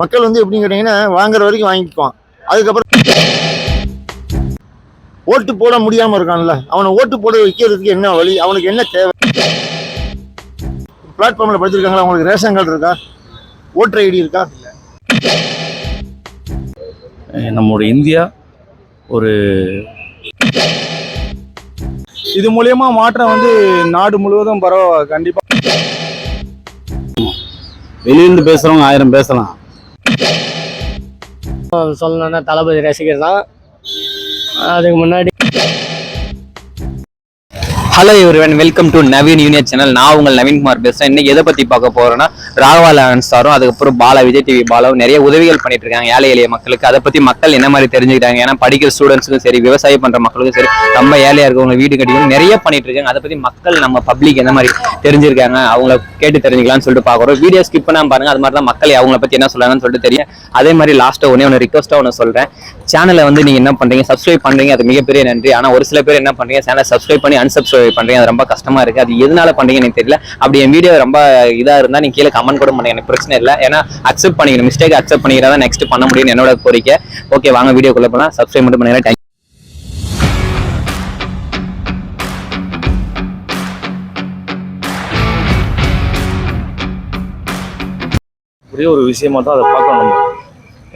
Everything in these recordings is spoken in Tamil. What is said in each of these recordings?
மக்கள் வந்து எப்படின்னு கேட்டிங்கன்னா வாங்குற வரைக்கும் வாங்கிக்குவான். அதுக்கப்புறம் ஓட்டு போட முடியாம இருக்கான்ல. அவனை ஓட்டு போட வைக்கிறதுக்கு என்ன வழி? அவனுக்கு என்ன தேவை? பிளாட்ஃபார்ம்ல படிச்சிருக்காங்களா? அவங்களுக்கு ரேஷன் கார்டு இருக்கா? ஓட்டர் ஐடி இருக்கா? நம்முடைய இந்தியா ஒரு இது மூலியமா மாற்றம் வந்து நாடு முழுவதும் பரவ கண்டிப்பா. வெளியிருந்து பேசுறவங்க ஆயிரம் பேசலாம். சொல்லணும்னா தளபதி ரசிகர் தான். அதுக்கு முன்னாடி hello everyone welcome to Naveen junior channel நான் உங்கள் நவீன்குமார் பேசுகிறேன் இன்னைக்கு எதை பற்றி பார்க்க போகிறேன்னா ராகவா லாரன்ஸ் சாரும் அதுக்கப்புறம் பாலா விஜய் டிவி பாலாவும் நிறைய உதவிகள் பண்ணிட்டு இருக்காங்க ஏழை எளிய மக்களுக்கு. அதை பத்தி மக்கள் என்ன மாதிரி தெரிஞ்சுக்கிறாங்க? ஏன்னா படிக்கிற ஸ்டூடெண்ட்ஸுக்கும் சரி விவசாயம் பண்ற மக்களுக்கும் சரி ரொம்ப ஏழையா இருக்கவங்க வீடு கட்டியும் நிறைய பண்ணிட்டு இருக்காங்க அதை பத்தி மக்கள் நம்ம பப்ளிக் என்ன மாதிரி தெரிஞ்சிருக்காங்க? அவங்கள கேட்டு தெரிஞ்சுக்கலாம்னு சொல்லிட்டு பாக்குறோம் வீடியோ ஸ்கிப் பண்ணாம பாருங்க. அது மாதிரி தான் மக்கள் அவங்கள பத்தி என்ன சொல்றாங்கன்னு சொல்லிட்டு தெரியும். அதே மாதிரி லாஸ்ட்டாக ஒன்னே ஒன்று ரிக்வஸ்டா ஒன்று சொல்றேன். சேனலை வந்து நீங்க என்ன பண்றீங்க? சப்ஸ்கிரைப் பண்றீங்க? அது மிகப்பெரிய நன்றி. ஆனா ஒரு சில பேர் என்ன பண்றீங்க? சேனலை சப்ஸ்கிரைப் பண்ணி அன்சப்ஸ்கிரைப் பண்றீங்க. அது ரொம்ப கஷ்டமா இருக்கு. அது எதனால பண்றீங்க எனக்கு தெரியல. அப்படி என் வீடியோ ரொம்ப இதா இருந்தா நீங்க கீழே கமெண்ட் கூட பண்ணுங்க எனக்கு பிரச்சனை இல்லை. ஏன்னா அக்செப்ட் பண்ணிக்கணும். மிஸ்டேக் அக்செப்ட் பண்ணிக்கிறதா நெக்ஸ்ட் பண்ண முடியும்னு என்னோட கோரிக்கை. ஓகே வாங்க வீடியோக்குள்ள போலாம். சப்ஸ்கிரைப் மட்டும் பண்ணுங்க. Thank ஒரே ஒரு விஷயமா தான் அதை பார்க்கணும் நம்ம.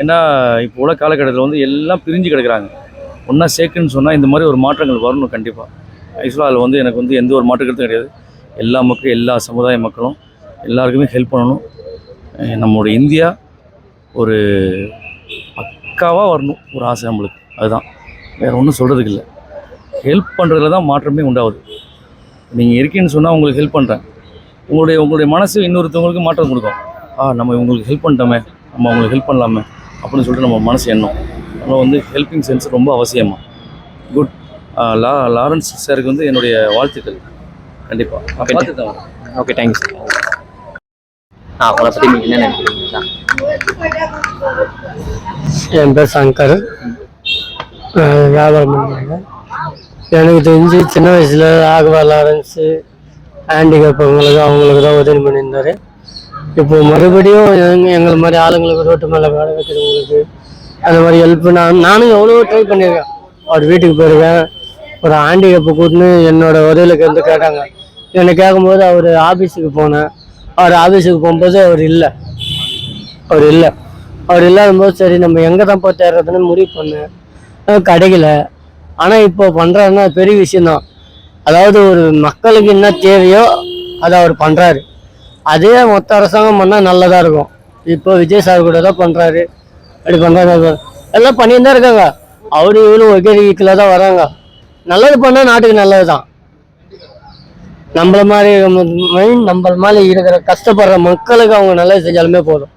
ஏன்னா இப்போ உள்ள காலகட்டத்தில் வந்து எல்லாம் பிரிஞ்சு கிடக்கிறாங்க. ஒன்றா சேர்க்குன்னு சொன்னால் இந்த மாதிரி ஒரு மாற்றங்கள் வரணும் கண்டிப்பாக ஆக்சுவலாக அதில் வந்து எனக்கு வந்து எந்த ஒரு மாற்று கிடையாது. எல்லா மக்களும் எல்லா சமுதாய மக்களும் எல்லாருக்குமே ஹெல்ப் பண்ணணும். அஹ் நம்மளுடைய இந்தியா ஒரு பக்காவாக வரணும் ஒரு ஆசை நம்மளுக்கு. அதுதான். வேறு ஒன்றும் சொல்கிறதுக்கு இல்லை. ஹெல்ப் பண்ணுறதுல தான் மாற்றமே உண்டாகுது. நீங்கள் இருக்கீங்கன்னு சொன்னால் உங்களுக்கு ஹெல்ப் பண்ணுறேன் உங்களுடைய உங்களுடைய மனசு இன்னொருத்தவங்களுக்கு மாற்றம் கொடுக்கும். ஆ நம்ம இவங்களுக்கு ஹெல்ப் பண்ணிட்டோமே நம்ம அவங்களுக்கு ஹெல்ப் பண்ணலாமே அப்படின்னு சொல்லிட்டு நம்ம மனசு எண்ணம் அதனால் வந்து ஹெல்பிங் சென்ஸ் ரொம்ப அவசியமா. குட் லா லாரன்ஸ் சாருக்கு வந்து என்னுடைய வாழ்த்துக்கள். கண்டிப்பாக. ஓகே தேங்க்ஸ் அவங்கள பத்தி நீங்க என்ன நினைக்கிறீங்க என் பேர் சங்கர். வியாபாரம் பண்ணுறாங்க எனக்கு தெரிஞ்சு சின்ன வயசில் ராகவா லாரன்ஸு ஹேண்டிகேப் அவங்களுக்கு அவங்களுக்கு தான் உதவி பண்ணியிருந்தாரு. இப்போ மறுபடியும் எங்களை மாதிரி ஆளுங்களுக்கு ரோட்டு மேலே வேலை வைக்கிறவங்களுக்கு அந்த மாதிரி ஹெல்ப் நான் நானும் எவ்வளோ ட்ரை பண்ணியிருக்கேன். அவர் வீட்டுக்கு போயிருக்கேன். ஒரு ஹேண்டிகேப்பை கூட்டுன்னு என்னோட உதவிகளுக்கு வந்து கேட்டாங்க. என்னை கேட்கும்போது அவர் ஆஃபீஸுக்கு போனேன். அவர் ஆஃபீஸுக்கு போகும்போது அவர் இல்லை. அவர் இல்லை. அவர் இல்லாத போது சரி நம்ம எங்கே தான் போய் தேடுறதுன்னு முடிவு பண்ணேன் கிடைக்கல. ஆனால் இப்போ பண்ணுறாருன்னா பெரிய விஷயந்தான் அதாவது ஒரு மக்களுக்கு என்ன தேவையோ அதை அவர் பண்ணுறாரு அதே மொத்த அரசாங்கம் பண்ணால் நல்லதாக இருக்கும். இப்போ விஜய் சார் கூட தான் பண்ணுறாரு அப்படி பண்ணுறாரு எல்லாம் பண்ணிட்டு தான் இருக்காங்க. அவரு இவரும் ஒகே வீக்கில் தான் வராங்க. நல்லது பண்ணால் நாட்டுக்கு நல்லது தான் நம்மள மாதிரி நம்மள மாதிரி இருக்கிற கஷ்டப்படுற மக்களுக்கு அவங்க நல்லது செஞ்சாலுமே போதும்.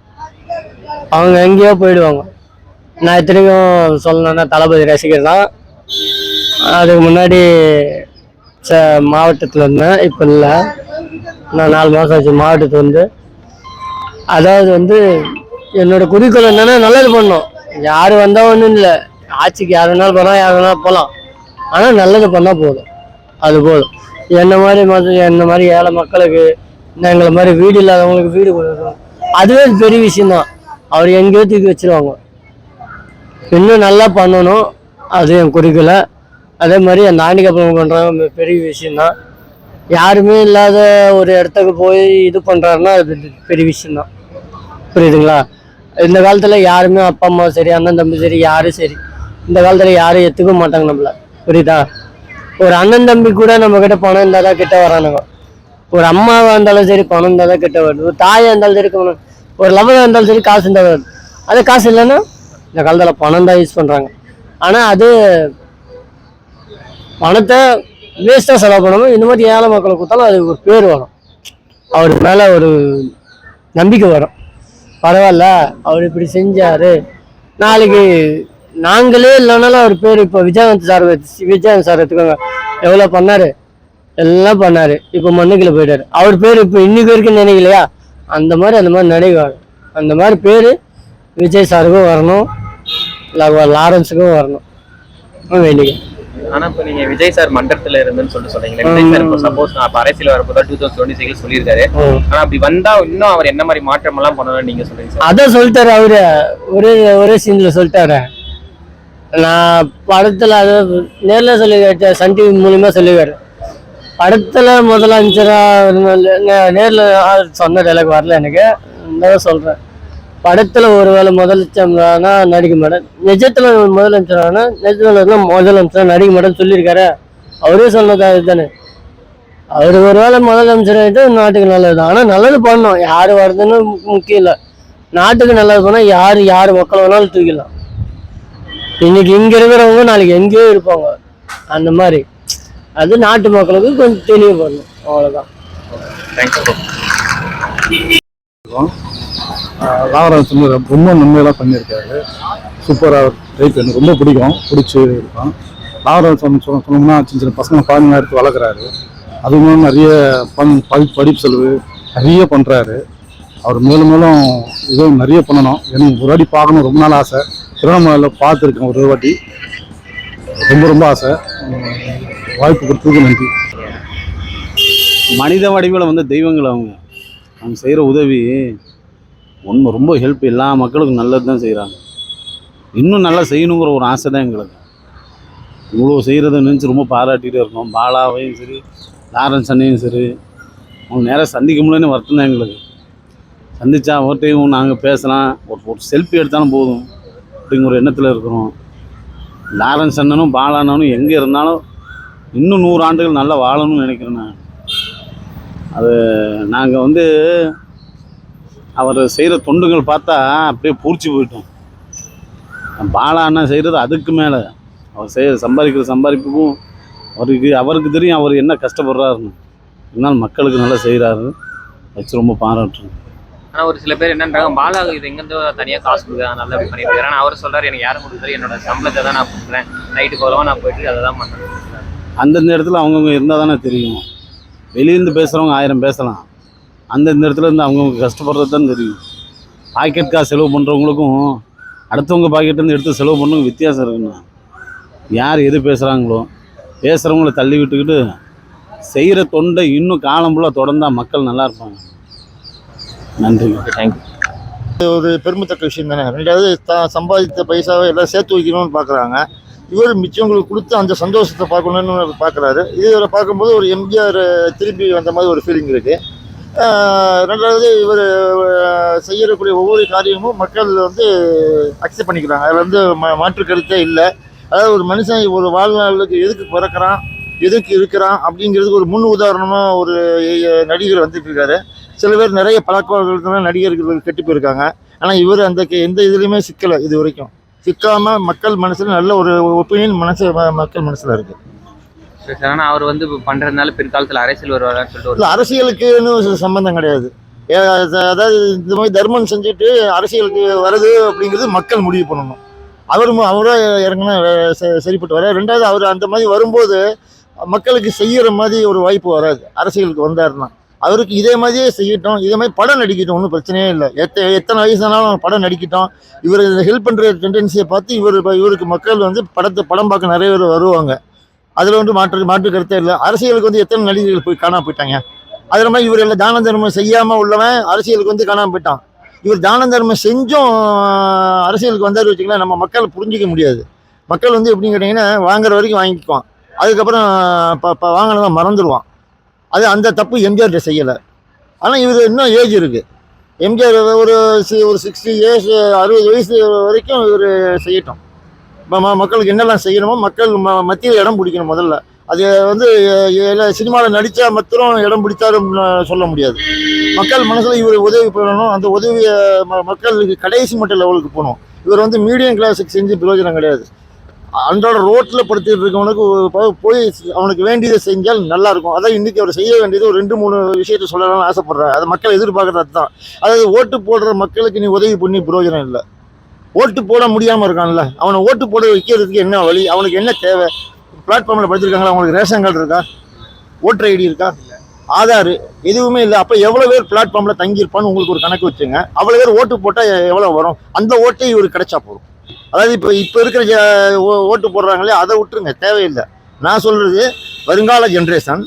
அவங்க எங்கேயோ போயிடுவாங்க. நான் இத்தனைக்கும் சொல்லணும்னா தளபதி ரசிகர் தான் அதுக்கு முன்னாடி ச மாவட்டத்தில் இருந்தேன். இப்போ இல்லை. நான் நாலு மாதம் ஆச்சு மாவட்டத்துக்கு வந்து. அதாவது வந்து என்னோட குறிக்கோள் என்னன்னா நல்லது பண்ணணும். யார் வந்தால் ஒன்றும் இல்லை. ஆட்சிக்கு யார் வேணாலும் போகலாம் யார் வேணாலும் போகலாம் ஆனால் நல்லது பண்ணால் போதும். அது போதும். என்ன மாதிரி மத என்ன மாதிரி ஏழை மக்களுக்கு எங்களை மாதிரி வீடு இல்லாதவங்களுக்கு வீடு கொடுக்கணும். அதுவே பெரிய விஷயம்தான். அவர் எங்கேயோ தூக்கி வச்சிருவாங்க. இன்னும் நல்லா பண்ணணும். அது என் குறிக்கலை அதே மாதிரி அந்த ஆண்டிகப்பம் பண்ணுறாங்க பெரிய விஷயம்தான். யாருமே இல்லாத ஒரு இடத்துக்கு போய் இது பண்ணுறாருன்னா அது பெரிய விஷயம்தான். புரியுதுங்களா? இந்த காலத்தில் யாருமே அப்பா அம்மா சரி அண்ணன் தம்பி சரி யாரும் சரி இந்த காலத்தில் யாரும் எத்துக்க மாட்டாங்க நம்மள. புரியுதா? ஒரு அண்ணன் தம்பி கூட நம்ம கிட்ட பணம் இருந்தால் தான் கிட்ட வரானுங்க. ஒரு அம்மாவாக இருந்தாலும் சரி பணம் இருந்தால் தான் கிட்ட வருது. ஒரு தாயாக இருந்தாலும் சரி பணம் ஒரு லவராக இருந்தாலும் சரி காசு இருந்தால் வருது. அது காசு இல்லைன்னா இந்த காலத்தில் பணம் தான் யூஸ் பண்ணுறாங்க ஆனால் அது பணத்தை வேஸ்ட்டாக செலவு பண்ணாமல் இந்த மாதிரி ஏழை மக்களை கொடுத்தாலும் அது ஒரு பேர் வரும் அவர் மேலே ஒரு நம்பிக்கை வரும். பரவாயில்ல அவர் இப்படி செஞ்சார். நாளைக்கு நாங்களே இல்லைனாலும் அவர் பேர் இப்போ விஜயகாந்த் சார் விஜயகாந்த் சார் எடுத்துக்கோங்க. எவ்வளோ பண்ணார்? எல்லாம் பண்ணார். இப்போ மண்ணுக்குள்ள போயிட்டார். அவர் பேர் இப்போ இன்னைக்கு வரைக்கும் நினைக்கலையா? அந்த மாதிரி அந்த மாதிரி நினைவாங்க அந்த மாதிரி பேர் விஜய் சாருக்கும் வரணும். லாரன்ஸுக்கும் வரணும். வேண்டிய ஆனா இப்ப நீங்க விஜய் சார் மன்றத்துல இருந்துன்னு சொல்லிட்டு சொல்றீங்களே விஜய் சார் இப்போ சப்போஸ் நான் அரசியல் வரப்போதா டூ தௌசண்ட் டுவெண்ட்டி சிக்ஸ் சொல்லியிருக்காரு ஆனா அப்படி வந்தா இன்னும் அவர் என்ன மாதிரி மாற்றம் எல்லாம் பண்ணணும்னு நீங்க சொல்றீங்க அதான் சொல்லிட்டாரு அவரு. ஒரே ஒரே சீன்ல சொல்லிட்டாரு. நான் படத்தில் அது நேரில் சொல்லி சன் டிவி மூலிமா சொல்லிடுவாரு படத்தில் முதலமைச்சரா இருந்தாலும் நேரில் நேர்ல சொன்ன டைலாக் வரல எனக்கு. இருந்தாலும் படத்தில் ஒரு ஒருவேளை முதலமைச்சரானா நடிக்க மாட்டேன். நிஜத்தில் முதலமைச்சரானா நிஜத்தில் இருந்தால் முதலமைச்சர் நடிக்க மாட்டேன்னு சொல்லியிருக்காரு. அவரே சொன்னது அதுதானே. அவர் ஒருவேளை முதலமைச்சர் ஆகிட்டு நாட்டுக்கு நல்லது ஆனால் நல்லது பண்ணணும். யார் வருதுன்னு முக்கியம் இல்லை. நாட்டுக்கு நல்லது பண்ணால் யார் யார் மக்கள் வேணாலும் தூக்கிடலாம். இன்னைக்கு இங்க இருக்கிறவங்க நாளைக்கு எங்கேயோ இருப்பாங்க. அந்த மாதிரி. அது நாட்டு மக்களுக்கு கொஞ்சம் தெளிவு பண்ணணும். அவ்வளவுதான். தேங்க்யூ ராமராஜ் சொன்னது ரொம்ப நன்மையெல்லாம் பண்ணியிருக்காரு. சூப்பராக டைப் எனக்கு ரொம்ப பிடிக்கும். பிடிச்சி இருக்கும் ராமராஜ் சொன்ன சொல்ல சொன்னோம்னா சின்ன சின்ன பசங்க குழந்தைங்க எடுத்து வளர்க்குறாரு. அது மூலம் நிறைய பண் படி படிப்பு செலவு நிறைய பண்ணுறாரு அவர் மேலும் மேலும் இதுவும் நிறைய பண்ணணும். எனக்கு ஒரு வாட்டி பார்க்கணும் ரொம்ப நாள் ஆசை. திருவண்ணாமலையில் பார்த்துருக்கேன் ஒரு வாட்டி. ரொம்ப ரொம்ப ஆசை. வாய்ப்பு கொடுத்ததுக்கு நன்றி. மனித வடிவில் வந்து தெய்வங்கள் அவங்க. அவங்க செய்கிற உதவி ஒன்று ரொம்ப ஹெல்ப் எல்லா மக்களுக்கும் நல்லது தான் செய்கிறாங்க. இன்னும் நல்லா செய்யணுங்கிற ஒரு ஆசை தான் எங்களுக்கு. இவ்வளோ செய்கிறத நினச்சி ரொம்ப பாராட்டிகிட்டே இருக்கோம் பாலாவையும் சரி லாரன்ஸ் அண்ணையும் சரி அவங்க நேராக சந்திக்க முடியலன்னு வருத்தம் தான் எங்களுக்கு. சந்திச்சா அவர்கிட்டையும் நாங்கள் பேசலாம். ஒரு ஒரு செல்ஃபி எடுத்தாலும் போதும். அப்படிங்கிற ஒரு எண்ணத்தில் இருக்கிறோம். லாரன்ஸ் அண்ணனும் பாலா அண்ணனும் எங்கே இருந்தாலும் இன்னும் நூறு ஆண்டுகள் நல்லா வாழணும்னு நினைக்கிறேன் நான். அது நாங்கள் வந்து அவர் செய்கிற தொண்டுகள் பார்த்தா அப்படியே பூர்ச்சி போயிட்டோம். பாலா அண்ணா செய்கிறது அதுக்கு மேலே. அவர் செய்ய சம்பாதிக்கிற சம்பாதிப்புக்கும் அவருக்கு அவருக்கு தெரியும் அவர் என்ன கஷ்டப்படுறாருன்னு. இருந்தாலும் மக்களுக்கு நல்லா செய்கிறாரு வச்சு ரொம்ப பாராட்டுறேன் ஆனால் ஒரு சில பேர் என்னன்றாங்க பாலா இது எங்கேருந்து தனியாக காசு கொடுக்குது அதனால அப்படி பண்ணிட்டு ஆனால் அவர் சொல்கிறார் எனக்கு யாரும் கொடுக்குறது என்னோட சம்பளத்தை தான் நான் கொடுக்குறேன். நைட்டு போகிறவா நான் போயிட்டு அதை தான் பண்ணுறேன் அந்தந்த இடத்துல அவங்கவுங்க இருந்தால் தானே தெரியும். வெளியிருந்து பேசுகிறவங்க ஆயிரம் பேசலாம். அந்தந்த இடத்துல இருந்து அவங்கவுங்க கஷ்டப்படுறது தான் தெரியும். பாக்கெட் காசு செலவு பண்ணுறவங்களுக்கும் அடுத்தவங்க பாக்கெட்லேருந்து எடுத்து செலவு பண்ணுறவங்க வித்தியாசம் இருக்குண்ணா யார் எது பேசுகிறாங்களோ பேசுகிறவங்கள தள்ளி விட்டுக்கிட்டு செய்கிற தொண்டை இன்னும் காலம் ஃபுல்லாக தொடர்ந்தால் மக்கள் நல்லா இருப்பாங்க. நன்றி. தேங்க்யூ ஒரு பெருமைத்தக்க விஷயம் தானே? ரெண்டாவது தான் சம்பாதித்த பைசாவை எல்லாம் சேர்த்து வைக்கணும்னு பார்க்குறாங்க இவர் மிச்சவங்களுக்கு கொடுத்து அந்த சந்தோஷத்தை பார்க்கணும்னு பார்க்குறாரு இதில் பார்க்கும்போது ஒரு எம்ஜிஆர் திருப்பி வந்த மாதிரி ஒரு ஃபீலிங் இருக்குது ரெண்டாவது இவர் செய்யக்கூடிய ஒவ்வொரு காரியமும் மக்கள் வந்து அக்செப்ட் பண்ணிக்கிறாங்க. அதில் வந்து மாற்று கருத்தே இல்லை. அதாவது ஒரு மனுஷன் ஒரு வாழ்நாளுக்கு எதுக்கு பிறக்கிறான்? எதுக்கு இருக்கிறான்? அப்படிங்கிறதுக்கு ஒரு முன் உதாரணமாக ஒரு நடிகர் வந்துட்டு இருக்காரு. சில பேர் நிறைய பழக்கவழக்கங்கள் நடிகர்கள் கெட்டு போயிருக்காங்க. ஆனால் இவர் அந்த எந்த இதுலேயுமே சிக்கலை இது வரைக்கும். சிக்காம மக்கள் மனசுல நல்ல ஒரு ஒப்பீனியன் மனசு மக்கள் மனசுல இருக்கு. சரி சார். ஆனா அவர் வந்து இப்ப பண்றதுனால பிற்காலத்துல அரசியல் வருவாரான்னு சொல்லிட்டு இல்ல அரசியலுக்குன்னு சம்பந்தம் கிடையாது. அதாவது இந்த மாதிரி தர்மம் செஞ்சுட்டு அரசியலுக்கு வருது அப்படிங்கிறது மக்கள் முடிவு பண்ணணும். அவர் மு- அவரா இறங்கினா சரிப்பட்டு வர ரெண்டாவது அவர் அந்த மாதிரி வரும்போது மக்களுக்கு செய்யற மாதிரி ஒரு வாய்ப்பு வராது. அரசியலுக்கு வந்தாருன்னா. அவருக்கு இதே மாதிரியே செய்யட்டும் இதே மாதிரி படம் நடிக்கட்டும் ஒன்றும் பிரச்சனையே இல்லை. எத்த எத்தனை வயசானாலும் படம் நடிக்கட்டும். இவர் ஹெல்ப் பண்ணுற டெண்டன்சியை பார்த்து இவர் இவருக்கு மக்கள் வந்து படத்தை படம் பார்க்க நிறைய பேர் வருவாங்க. அதில் வந்து மாற்று மாற்று கருத்தே இல்லை. அரசியலுக்கு வந்து எத்தனை நடிகர்கள் போய் காணாம போயிட்டாங்க? அதில் மாதிரி இவர் எல்லாம் தான தர்மம் செய்யாமல் உள்ளவன் அரசியலுக்கு வந்து காணாம போயிட்டான். இவர் தான தர்மம் செஞ்சும் அரசியலுக்கு வந்தார் வச்சுக்கலாம் நம்ம மக்கள் புரிஞ்சிக்க முடியாது. மக்கள் வந்து எப்படின்னு கேட்டிங்கன்னா வாங்குற வரைக்கும் வாங்கிக்குவான். அதுக்கப்புறம் ப ப வாங்கினதான் மறந்துடுவான். அது அந்த தப்பு எம்ஜிஆர்கிட்ட செய்யலை. ஆனால் இவர் இன்னும் ஏஜ் இருக்குது எம்ஜிஆர் ஒரு சி- ஒரு சிக்ஸ்டி இயர்ஸ் அறுபது வயசு வரைக்கும் இவர் செய்யட்டும். ம- ம- மக்களுக்கு என்னெல்லாம் செய்யணுமோ மக்கள் ம மத்தியில் இடம் பிடிக்கணும் முதல்ல. அது வந்து சினிமாவில் நடித்தா மாத்திரம் இடம் பிடிச்சாருன்னு சொல்ல முடியாது. மக்கள் மனசில் இவர் உதவி பண்ணணும். அந்த உதவியை ம- மக்களுக்கு கடைசி மட்ட லெவலுக்கு போகணும். இவர் வந்து மீடியம் கிளாஸுக்கு செஞ்சு பிரயோஜனம் கிடையாது. அன்றாட ரோட்டில் படுத்திட்டு இருக்கவனுக்கு போய் அவனுக்கு வேண்டியதை செஞ்சால் நல்லா இருக்கும் அதான் இன்றைக்கி அவர் செய்ய வேண்டியது ஒரு ரெண்டு மூணு விஷயத்த சொல்லலாம்னு ஆசைப்படுறேன் அது மக்கள் எதிர்பார்க்குறது தான் அதாவது ஓட்டு போடுற மக்களுக்கு நீ உதவி பண்ணி பிரயோஜனம் இல்லை. ஓட்டு போட முடியாமல் இருக்கான்ல. அவனை ஓட்டு போட வைக்கிறதுக்கு என்ன வழி? அவனுக்கு என்ன தேவை? பிளாட்ஃபார்மில் படிச்சிருக்காங்களா அவங்களுக்கு ரேஷன் கார்டு இருக்கா? ஓட்டர் ஐடி இருக்கா? ஆதார் எதுவுமே இல்லை. அப்போ எவ்வளோ பேர் பிளாட்ஃபார்மில் தங்கியிருப்பான்னு உங்களுக்கு ஒரு கணக்கு வச்சுங்க. அவ்வளோ பேர் ஓட்டு போட்டால் எவ்வளோ வரும்? அந்த ஓட்டை இவருக்கு கிடைச்சா போதும். அதாவது இப்போ இப்போ இருக்கிற ஜ- ஓட்டு போடுறாங்களே அதை விட்டுருங்க தேவையில்லை. நான் சொல்கிறது வருங்கால ஜென்ரேஷன்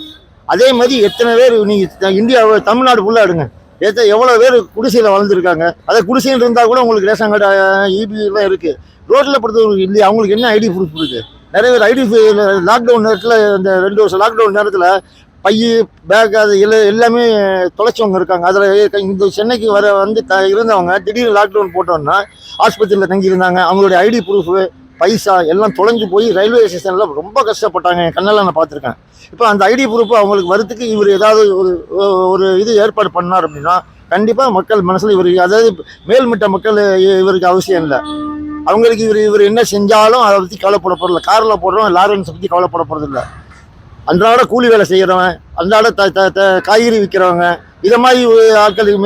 அதே மாதிரி எத்தனை பேர் நீங்கள் இந்தியாவை தமிழ்நாடு ஃபுல்லாக எடுங்க. எத்த எவ்வளோ பேர் குடிசையில் வளர்ந்துருக்காங்க. அதை குடிசையில் இருந்தால் கூட உங்களுக்கு ரேஷன் கார்டு இபிலாம் இருக்குது ரோட்டில் படுத்தவங்களுக்கு இல்லையா? அவங்களுக்கு என்ன ஐடி ப்ரூஃப் இருக்குது நிறைய பேர் ஐடி லாக்டவுன் நேரத்தில் இந்த ரெண்டு வருஷம் லாக்டவுன் நேரத்தில் பைய பேக் அது எல்லா எல்லாமே தொலைச்சவங்க இருக்காங்க. அதில் இந்த சென்னைக்கு வர வந்து த இருந்தவங்க திடீர்னு லாக்டவுன் போட்டோன்னா ஆஸ்பத்திரியில் தங்கியிருந்தாங்க. அவங்களுடைய ஐடி ப்ரூஃபு பைசா எல்லாம் தொலைஞ்சு போய் ரயில்வே ஸ்டேஷனில் ரொம்ப கஷ்டப்பட்டாங்க. என் கண்ணெல்லாம் நான் பார்த்துருக்கேன். இப்போ அந்த ஐடி ப்ரூஃப் அவங்களுக்கு வரத்துக்கு இவர் ஏதாவது ஒரு ஒரு இது ஏற்பாடு பண்ணார் அப்படின்னா கண்டிப்பாக மக்கள் மனசில் இவர் அதாவது மேல்மட்ட மக்கள் இவருக்கு அவசியம் இல்லை. அவங்களுக்கு இவர் இவர் என்ன செஞ்சாலும் அதை பற்றி கவலைப்பட போகிறதில்ல காரில் போடுறோம் லாரன்ஸை பற்றி கவலைப்பட போகிறதில்ல அன்றாட கூலி வேலை செய்கிறவன் அன்றாட த த த காய்கறி விற்கிறவங்க இதை மாதிரி ஆட்களுக்கு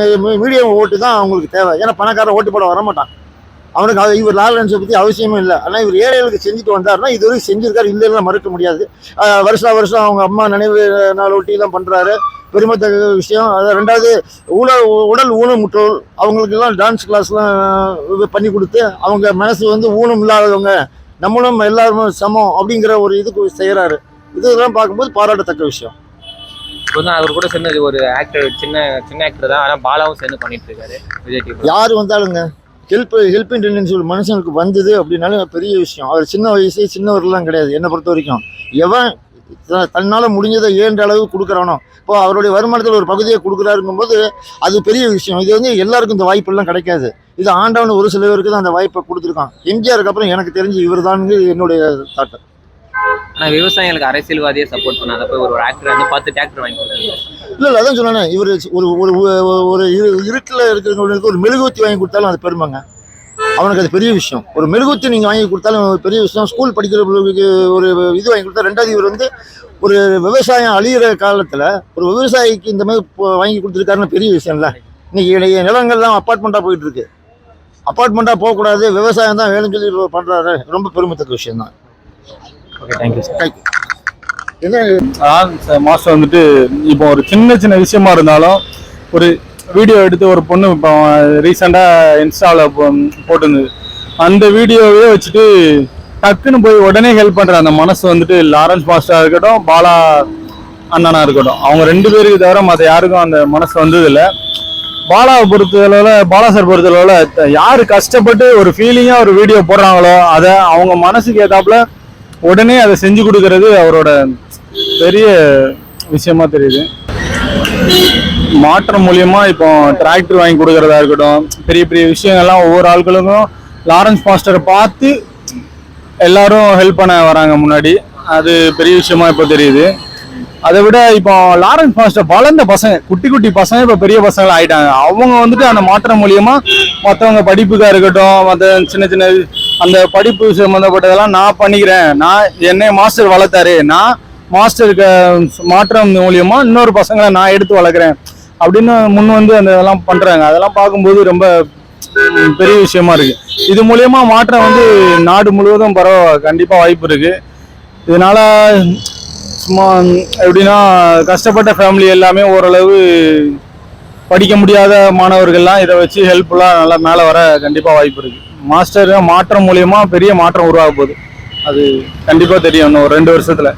மீடியம் ஓட்டு தான் அவங்களுக்கு தேவை. ஏன்னா பணக்காரன் ஓட்டு போட வரமாட்டான். அவனுக்கு இவர் லாரன்ஸை பற்றி அவசியமே இல்லை. ஆனால் இவர் ஏழைகளுக்கு செஞ்சுட்டு வந்தாருன்னா இது வரைக்கும் செஞ்சிருக்காரு இல்லைன்னா மறுக்க முடியாது. வருஷம் வருஷம் அவங்க அம்மா நினைவு நாள் ஒட்டிலாம் பண்ணுறாரு பெருமைத்தக்க விஷயம். அது ரெண்டாவது உடல் உடல் ஊனமுற்றோர் அவங்களுக்கெல்லாம் டான்ஸ் கிளாஸ்லாம் பண்ணி கொடுத்து அவங்க மனசு வந்து ஊனம் இல்லாதவங்க நம்மளும் எல்லாருமே சமம் அப்படிங்கிற ஒரு இதுக்கு செய்கிறாரு இதெல்லாம் பார்க்கும்போது பாராட்டத்தக்க விஷயம். இப்போ தான் அவர் கூட சேர்ந்து ஒரு ஆக்டர் சின்ன சின்ன ஆக்டர் தான். ஆனால் பாலாவும் சேர்ந்து பண்ணிட்டு இருக்காரு விஜய் டிவி யார் வந்தாலுங்க ஹெல்ப் ஹெல்பிங் டெண்டன்சி ஒரு மனுஷனுக்கு வந்தது அப்படின்னாலே பெரிய விஷயம். அவர் சின்ன வயசு சின்னவர்லாம் கிடையாது என்னை பொறுத்த வரைக்கும். எவன் தன்னால முடிஞ்சதை ஏன்ற அளவு கொடுக்குறானோ இப்போ அவருடைய வருமானத்தில் ஒரு பகுதியை கொடுக்குறாருங்கும்போது அது பெரிய விஷயம். இது வந்து எல்லாருக்கும் இந்த வாய்ப்பெல்லாம் கிடைக்காது. இது ஆண்டவன் ஒரு சில பேருக்கு தான் அந்த வாய்ப்பை கொடுத்துருக்கான். எம்ஜிஆருக்கு அப்புறம் எனக்கு தெரிஞ்சு இவர் என்னுடைய தாட்டம் ஆனால் விவசாயிகளுக்கு அரசியல்வாதியை சப்போர்ட் பண்ணாத போய் ஒரு ஆக்டர் வந்து பத்து டிராக்டர் வாங்கி கொடுத்தாங்க இல்லை இல்லை அதான் சொன்னேன் இவர் ஒரு ஒரு ஒரு- இரு இருட்டில் இருக்கிறவங்களுக்கு ஒரு மெழுகுவத்தி வாங்கி கொடுத்தாலும் அது பெருமைங்க. அவனுக்கு அது பெரிய விஷயம். ஒரு மெழுகுவத்தி நீங்கள் வாங்கி கொடுத்தாலும் பெரிய விஷயம். ஸ்கூல் படிக்கிறவங்களுக்கு ஒரு இது வாங்கி கொடுத்தா ரெண்டாவது இவர் வந்து ஒரு விவசாயம் அழியிற காலத்தில் ஒரு விவசாயிக்கு இந்த மாதிரி வாங்கி கொடுத்துருக்காருன்னு பெரிய விஷயம்ல. இன்னைக்கு இடைய நிலங்கள்லாம் அப்பார்ட்மெண்ட்டாக போயிட்டு இருக்கு. அப்பார்ட்மெண்ட்டாக போகக்கூடாது. விவசாயம் தான் வேணும்னு சொல்லி பண்ணுறாரு ரொம்ப பெருமைத்தக்க விஷயம் தான் ஓகே தேங்க்யூ சார் என்ன? அதான் மாஸ்டர் வந்துட்டு இப்போ ஒரு சின்ன சின்ன விஷயமா இருந்தாலும் ஒரு வீடியோ எடுத்து ஒரு பொண்ணு இப்போ ரீசெண்டாக இன்ஸ்டாவில் போட்டிருந்தது. அந்த வீடியோவே வச்சுட்டு டக்குன்னு போய் உடனே ஹெல்ப் பண்ணுற அந்த மனசு வந்துட்டு லாரன்ஸ் மாஸ்டராக இருக்கட்டும் பாலா அண்ணனா இருக்கட்டும். அவங்க ரெண்டு பேருக்கு தவிர மற்ற யாருக்கும் அந்த மனசு வந்ததில்லை. பாலாவை பொறுத்தளவில் பாலா சார் பொறுத்தளவில் யாரு கஷ்டப்பட்டு ஒரு ஃபீலிங்காக ஒரு வீடியோ போடுறாங்களோ அதை அவங்க மனசுக்கு ஏத்தாப்புல உடனே அதை செஞ்சு கொடுக்கறது அவரோட பெரிய விஷயமா தெரியுது. மாற்றம் மூலியமா இப்போ டிராக்டர் வாங்கி கொடுக்கறதா இருக்கட்டும் பெரிய பெரிய விஷயங்கள்லாம் ஒவ்வொரு ஆட்களுக்கும் லாரன்ஸ் மாஸ்டரை பார்த்து எல்லாரும் ஹெல்ப் பண்ண வராங்க முன்னாடி. அது பெரிய விஷயமா இப்போ தெரியுது. அதை விட இப்போ லாரன்ஸ் மாஸ்டர் வளர்ந்த பசங்க குட்டி குட்டி பசங்க இப்போ பெரிய பசங்களாக ஆயிட்டாங்க அவங்க வந்துட்டு அந்த மாற்றம் மூலியமா மற்றவங்க படிப்புக்காக இருக்கட்டும் மற்ற சின்ன சின்ன அந்த படிப்பு சம்மந்தப்பட்டதெல்லாம் நான் பண்ணிக்கிறேன். நான் என்னை மாஸ்டர் வளர்த்தாரு. நான் மாஸ்டருக்கு மாற்றம் மூலியமா இன்னொரு பசங்களை நான் எடுத்து வளர்க்குறேன். அப்படின்னு முன் வந்து அந்த இதெல்லாம் பண்றாங்க. அதெல்லாம் பார்க்கும்போது ரொம்ப பெரிய விஷயமா இருக்கு. இது மூலியமா மாற்றம் வந்து நாடு முழுவதும் பரவ கண்டிப்பா வாய்ப்பு இருக்கு. இதனால சும்மா எப்படின்னா கஷ்டப்பட்ட ஃபேமிலி எல்லாமே ஓரளவு படிக்க முடியாத மாணவர்கள்லாம் இதை வச்சு ஹெல்ப்ஃபுல்லாக நல்லா மேலே வர கண்டிப்பாக வாய்ப்பு இருக்குது மாஸ்டர் மாற்றம் மூலியமா பெரிய மாற்றம் உருவாக போகுது. அது கண்டிப்பாக தெரியும் இன்னும் ஒரு ரெண்டு வருஷத்துல.